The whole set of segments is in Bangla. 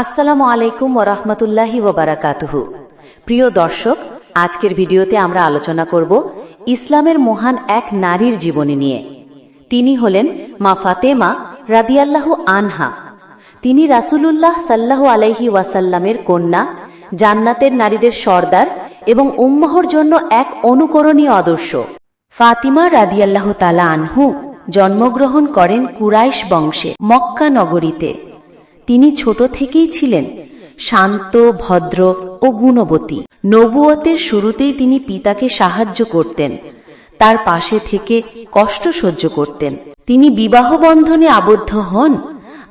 আসসালামু আলাইকুম ওরহমতুল্লাহি ওবারাকাতুহু প্রিয় দর্শক, আজকের ভিডিওতে আমরা আলোচনা করব ইসলামের মহান এক নারীর জীবনী নিয়ে। তিনি হলেন মা ফাতেমা রাদিয়াল্লাহু আনহা। তিনি রাসূলুল্লাহ সাল্লাহু আলাইহি ওয়াসাল্লামের কন্যা, জান্নাতের নারীদের সর্দার এবং উম্মহর জন্য এক অনুকরণীয় আদর্শ। ফাতিমা রাদিয়াল্লাহু তালা আনহু জন্মগ্রহণ করেন কুরাইশ বংশে, মক্কা নগরীতে। তিনি ছোট থেকেই ছিলেন, শান্ত, ভদ্র ও গুণবতী। নবুয়তের শুরুতেই তিনি পিতাকে সাহায্য করতেন, তার পাশে থেকে কষ্ট সহ্য করতেন। তিনি বিবাহ বন্ধনে আবদ্ধ হন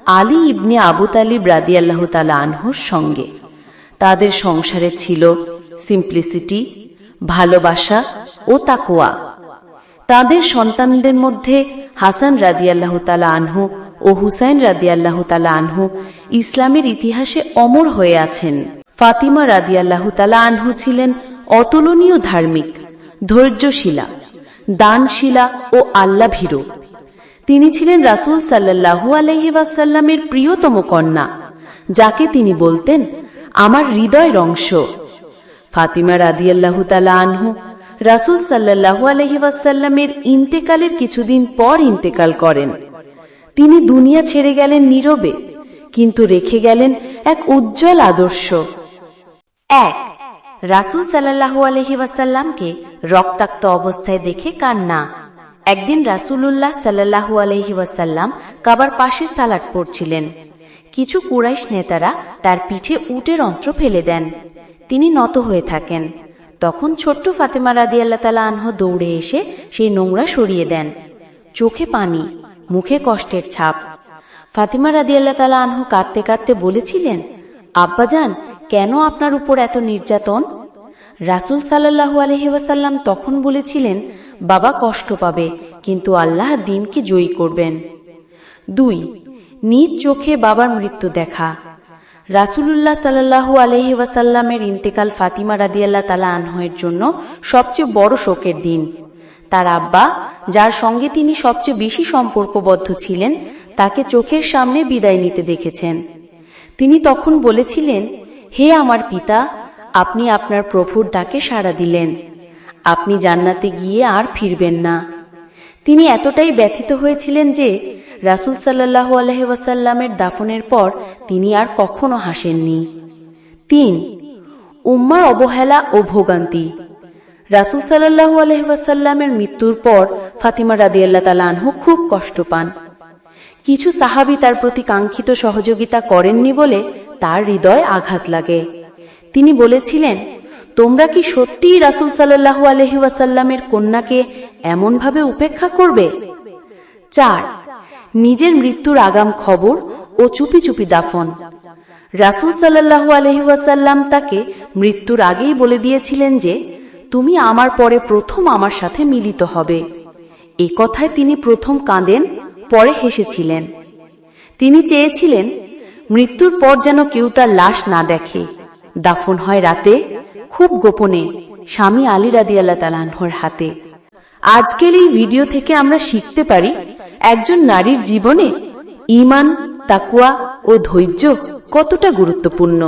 আলী ইবনে আবু তালিব রাদিয়াল্লাহ তালা আনহুর সঙ্গে। তাদের সংসারে ছিল সিম্পলিসিটি ভালোবাসা ও তাকোয়া তাদের সন্তানদের মধ্যে হাসান রাদিয়াল্লাহ তালা আনহু ও হুসাইন রাদিয়াল্লাহ তালা আনহু ইসলামের ইতিহাসে অমর হয়ে আছেন। ফাতিমা রাদিয়াল্লাহ তালা আনহু ছিলেন অতুলনীয় ধার্মিক, ধৈর্যশীলা, দানশীলা ও আল্লাভীরু। তিনি ছিলেন রাসূল সাল্লাল্লাহু আলাইহি ওয়াসাল্লামের প্রিয়তম কন্যা, যাকে তিনি বলতেন, আমার হৃদয়ের অংশ। ফাতিমা রাদিয়াল্লাহু তালা আনহু রাসূল সাল্লাল্লাহু আলাইহি ওয়াসাল্লামের ইন্তেকালের কিছুদিন পর ইন্তেকাল করেন। তিনি দুনিয়া ছেড়ে গেলেন নীরবে, কিন্তু রেখে গেলেন এক উজ্জ্বল আদর্শ। এক, রাসূল সাল্লাল্লাহু আলাইহি ওয়াসাল্লামকে রক্তাক্ত অবস্থায় দেখে কান্না। একদিন রাসূলুল্লাহ সাল্লাল্লাহু আলাইহি ওয়াসাল্লাম কাবার পাশে সালাট পড়ছিলেন। কিছু কুরাইশ নেতারা তার পিঠে উটের অন্ত্র ফেলে দেন। তিনি নত হয়ে থাকেন। তখন ছোট্ট ফাতেমা রাদি তালা আনহ দৌড়ে এসে সেই নোংরা সরিয়ে দেন। চোখে পানি মুখে কষ্টের ছাপ। ফাতিমা রাদি আল্লাহ তালা আনহ কাঁদতে কাঁদতে বলেছিলেন, আব্বাজান, কেন আপনার উপর এত নির্যাতন? রাসুল সাল্লাহু আলহি ওয়াসাল্লাম তখন বলেছিলেন, বাবা কষ্ট পাবে, কিন্তু আল্লাহ দিনকে জয়ী করবেন। দুই, নিজ চোখে বাবার মৃত্যু দেখা। রাসুলুল্লাহ সাল্লাহু আলহি ওয়াসাল্লামের ইন্তেকাল ফাতিমা রাদিয়াল্লাহ তালা আনহের জন্য সবচেয়ে বড় শোকের দিন। তার আব্বা, যার সঙ্গে তিনি সবচেয়ে বেশি সম্পর্কবদ্ধ ছিলেন, তাকে চোখের সামনে বিদায় নিতে দেখেছেন। তিনি তখন বলেছিলেন, হে আমার পিতা, আপনি আপনার প্রভুর ডাকে সাড়া দিলেন। আপনি জান্নাতে গিয়ে আর ফিরবেন না। তিনি এতটাই ব্যথিত হয়েছিলেন যে, রাসুল সাল্লাহু ওয়াসাল্লামের দাফনের পর তিনি আর কখনো হাসেননি। তিন, উম্মার অবহেলা ও ভোগান্তি। রাসুল সাল্লাহু আলহি ওয়াসাল্লামের মৃত্যুর পর ফাতিমা রাদিয়াল্লাহ তালা আনহু খুব কষ্ট পান। কিছু সাহাবি তার প্রতি কাঙ্ক্ষিত সহযোগিতা করেননি বলে তার হৃদয় আঘাত লাগে। তিনি বলেছিলেন, তোমরা কি সত্যিই রাসুল সাল্লাহু আলহি ওয়াসাল্লামের কন্যাকে এমনভাবে উপেক্ষা করবে? চার, নিজের মৃত্যুর আগাম খবর ও চুপি চুপি দাফন। রাসুল সাল্লাহু আলহি ওয়াসাল্লাম তাকে মৃত্যুর আগেই বলে দিয়েছিলেন যে তুমি আমার পরে প্রথম আমার সাথে মিলিত হবে। এ কথায় তিনি প্রথম কাঁদেন, পরে হেসেছিলেন। তিনি চেয়েছিলেন, মৃত্যুর পর যেন কেউ তার লাশ না দেখে। দাফন হয় রাতে, খুব গোপনে, স্বামী আলী রাদি আল্লাহ তালাহর হাতে। আজকের এই ভিডিও থেকে আমরা শিখতে পারি, একজন নারীর জীবনে ইমান তাকুয়া ও ধৈর্য কতটা গুরুত্বপূর্ণ।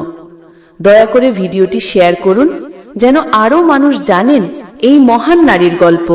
দয়া করে ভিডিওটি শেয়ার করুন যেন আরও মানুষ জানেন এই মহান নারীর গল্প।